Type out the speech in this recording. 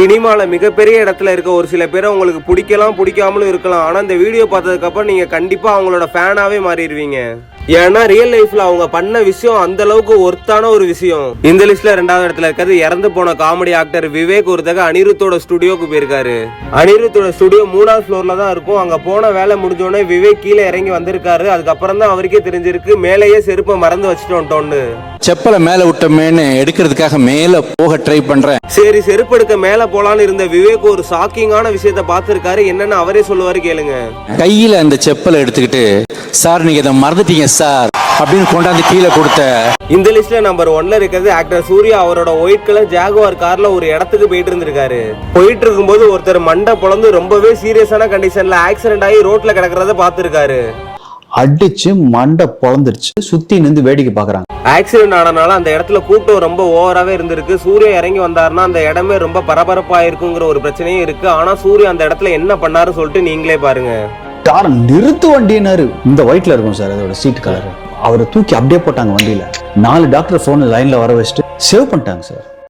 சினிமாவில் மிகப்பெரிய இடத்துல இருக்க ஒரு சில பேரை உங்களுக்கு பிடிக்கலாம் பிடிக்காமலும் இருக்கலாம். ஆனால் இந்த வீடியோ பார்த்ததுக்கப்புறம் நீங்கள் கண்டிப்பாக அவங்களோட ஃபேனாகவே மாறிடுவீங்க. ஏன்னா ரியல் லைஃப்ல அவங்க பண்ண விஷயம் அந்த அளவுக்கு ஒர்த்தான ஒரு விஷயம். இந்த லிஸ்ட்ல ரெண்டாவது இடத்துல இருக்கிறது இறந்து போன காமெடி ஆக்டர் விவேக் ஒரு தக அனிருத்தோட ஸ்டுடியோக்கு போயிருக்காரு. அனிருத்தோட ஸ்டுடியோ மூணாவது ஃப்ளோர்ல தான் இருக்கும். அங்க போன வேலை முடிஞ்ச உடனே விவேக் கீழே இறங்கி வந்திருக்காரு. அதுக்கப்புறம் தான் அவருக்கே தெரிஞ்சிருக்கு மேலேயே செருப்பை மறந்து வச்சுட்டு வந்துட்டோம்னு செப்பலை மேல விட்டமேன்னு எடுக்கிறதுக்காக மேல போக ட்ரை பண்றேன். சரி செருப்பு எடுக்க மேல போலான்னு இருந்த விவேக் ஒரு ஷாக்கிங்கான விஷயத்த பார்த்திருக்காரு. என்னன்னு அவரே சொல்லுவாரு கேளுங்க. கையில அந்த செப்பலை எடுத்துக்கிட்டு சார் நீங்க இதை மறந்துட்டீங்க சார். அப்படின்னு கொண்டாந்து கீழே கொடுத்த இந்த லிஸ்ட்ல நம்பர் ஒன்ல இருக்கிறது ஆக்டர் சூர்யா அவரோட ஒயிட் கலர் ஜாகுவார் கார்ல ஒரு இடத்துக்கு போயிட்டு இருந்திருக்காரு. போயிட்டு இருக்கும்போது ஒருத்தர் மண்டை பொளந்து ரொம்பவே சீரியஸான கண்டிஷன்ல ஆக்சிடென்ட் ஆகி ரோட்ல கிடக்கிறத பார்த்திருக்காரு. அடிச்சு மண்டை பொழந்துருச்சு சுத்தி நின்று வேடிக்கை பார்க்கறாங்க. ஆக்சிடென்ட் ஆனனால அந்த இடத்துல கூட்டம் ரொம்ப ஓவராவே இருந்திருக்கு. சூர்யா இறங்கி வந்தாருன்னா அந்த இடமே ரொம்ப பரபரப்பா இருக்குங்கிற ஒரு பிரச்சனையும் இருக்கு. ஆனா சூர்யா அந்த இடத்துல என்ன பண்ணாரு சொல்லிட்டு நீங்களே பாருங்க. கார் நிறுத்து வண்டினாரு இந்த ஒயிட்ல இருக்கும் சார் அதோட சீட் கலர் அவரை தூக்கி அப்படியே போட்டாங்க வண்டியில. நாலு டாக்டர் போன் லைன்ல வர வச்சுட்டு சேவ் பண்ணிட்டாங்க சார்.